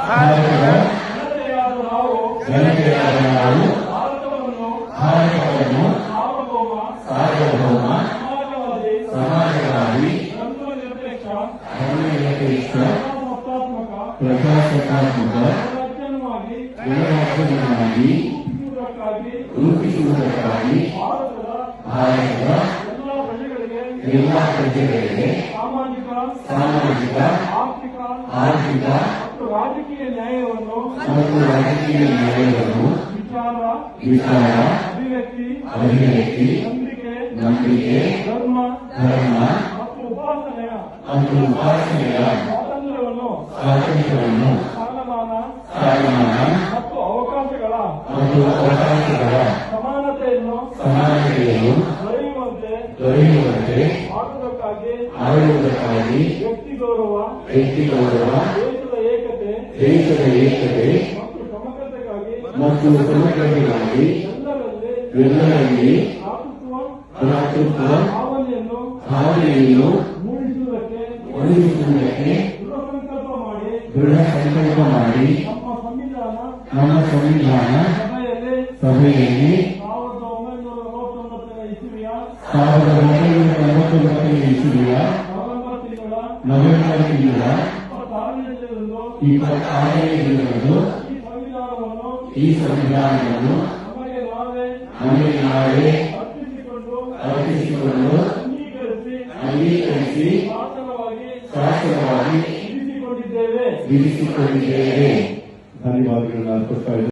ಭಾರತದ ಜನತೆಯಾದ ನಾವು ಭಾರತವನ್ನು ಸಾರ್ವಭೌಮ ಸಮಾಜವಾದಿ ಧರ್ಮನಿರಪೇಕ್ಷ ಪ್ರಜಾಸತ್ತಾತ್ಮಕ ಗಣರಾಜ್ಯವನ್ನಾಗಿ ರೂಪಿಸುವುದಕ್ಕಾಗಿ ಭಾರತದ ಎಲ್ಲ ಪ್ರಜೆಗಳಿಗೆ ಸಾಮಾಜಿಕ ಆರ್ಥಿಕ ರಾಜಕೀಯ ನ್ಯಾಯವನ್ನು ಮತ್ತು ರಾಜಕೀಯ ನ್ಯಾಯವನ್ನು ವಿಚಾರ ವಿಚಾರ ಅಭಿವ್ಯಕ್ತಿ ಅಭಿವ್ಯಕ್ತಿ ನಂಬಿಕೆ ನಂಬಿಕೆ ಧರ್ಮ ಧರ್ಮ ಮತ್ತು ಉಪಾಸನೆಯ ಮತ್ತು ಉಪಾಸನೆಯ ಸ್ವಾತಂತ್ರ್ಯವನ್ನು ಸ್ವಾತಂತ್ರ್ಯವನ್ನು ಸ್ಥಾನಮಾನ ಸ್ಥಾನಮಾನ ಮತ್ತು ಅವಕಾಶಗಳ ಮತ್ತು ಅವಕಾಶಗಳ ಸಮಾನತೆಯನ್ನು ಸಮಾನತೆಯನ್ನು ದೊರೆಯುವಂತೆ ದೊರೆಯುವಂತೆ ಆಡುವುದಕ್ಕಾಗಿ ಆಡುವುದಕ್ಕಾಗಿ ವ್ಯಕ್ತಿ ಗೌರವ ವ್ಯಕ್ತಿ ಗೌರವ ದೇಶದ ಏಕತೆ ಮತ್ತು ಸಮಗ್ರತೆಗಾಗಿ ಎಲ್ಲರಲ್ಲಿ ಭ್ರಾತೃತ್ವ ಭಾವನೆಯನ್ನು ಒದಗಿಸುವುದಕ್ಕೆ ದೃಢ ಸಂಕಲ್ಪ ಮಾಡಿ ನಮ್ಮ ಸಂವಿಧಾನ ಸಭೆಯಲ್ಲಿ ಸಾವಿರದ ಒಂಬೈನೂರ ನಲವತ್ತೊಂಬತ್ತನೇ ಇಸುವಿಯ ನವೆಂಬರ್ ತಿಂಗಳ ಇಪ್ಪತ್ತಾರನೇ ದಿನದಂದು ಈ ಸಂವಿಧಾನವನ್ನು ಈ ನಮಗೆ ನಾವೇ ನಾವೇ ಅರ್ಪಿಸಿಕೊಂಡು ಅಂಗೀಕರಿಸಿ ಶಾಶ್ವತವಾಗಿ ವಿಧಿಸಿಕೊಂಡಿದ್ದೇವೆ ಧನ್ಯವಾದಗಳನ್ನು ಅರ್ಪಿಸ್ತಾ ಇದ್ದೇನೆ.